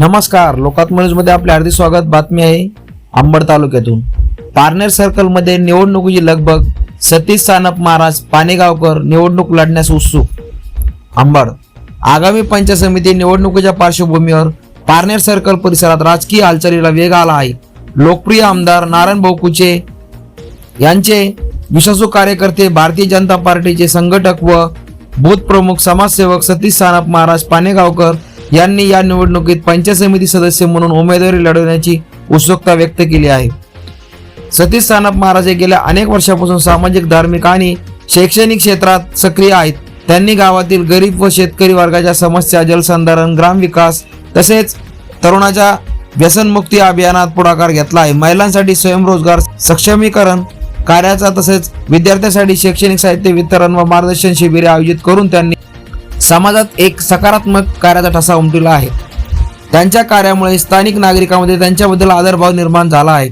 नमस्कार लोकात मध्ये आपले हार्दिक स्वागत. बातमी आहे अंबड तालुक्यातून. पारनेर सर्कलमध्ये निवडणुकीची लगबग सतीश सानप महाराज पाणेगावकर निवडणूक लढण्यास उत्सुक. अंबड आगामी पंचायत समिती निवडणुकीच्या पार्श्वभूमीवर पारनेर सर्कल परिसरात राजकीय हालचालीला वेग आला आहे. लोकप्रिय आमदार नारायण भाऊ कुचे यांचे विश्वासू कार्यकर्ते भारतीय जनता पार्टीचे संघटक व बूथ प्रमुख समाजसेवक सतीश सानप महाराज पाणेगावकर यांनी या निवडणुकीत पंचायत समिती सदस्य म्हणून उमेदवारी लढवण्याची उत्सुकता व्यक्त केली आहे. सतीश सानप महाराज हे गेल्या अनेक वर्षापासून सामाजिक धार्मिक आणि शैक्षणिक क्षेत्रात सक्रिय आहेत. त्यांनी गावातील गरीब व शेतकरी वर्गाच्या समस्या जलसंधारण ग्रामविकास तसेच तरुणाच्या व्यसनमुक्ती अभियानात पुढाकार घेतला आहे. महिलांसाठी स्वयंरोजगार सक्षमीकरण कार्याचा तसेच विद्यार्थ्यांसाठी शैक्षणिक साहित्य वितरण व मार्गदर्शन शिबिरे आयोजित करून त्यांनी समाजात एक सकारात्मक कार्याचा ठसा उमटला आहे. त्यांच्या कार्यामुळे स्थानिक नागरिकांमध्ये त्यांच्याबद्दल आदरभाव निर्माण झाला आहे.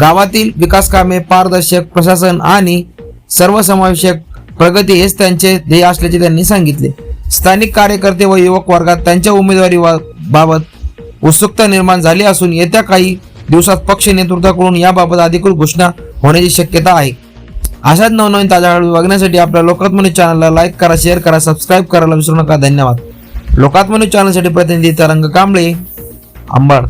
गावातील विकास कामे पारदर्शक प्रशासन आणि सर्वसमावेशक प्रगती हेच त्यांचे ध्येय असल्याचे त्यांनी सांगितले. स्थानिक कार्यकर्ते व युवक वर्गात त्यांच्या उमेदवारी वा- बाबत उत्सुकता निर्माण झाली असून येत्या काही दिवसात पक्ष नेतृत्वाकडून याबाबत अधिकृत घोषणा होण्याची शक्यता आहे. अशाच नवनवीन ताज्या घडामोडी बघण्यासाठी आपल्या लोकात्मनी चॅनलला लाईक करा शेअर करा सबस्क्राईब करायला विसरू नका. धन्यवाद. लोकात्मनी चॅनलसाठी प्रतिनिधी तरंग कांबळे अंबड.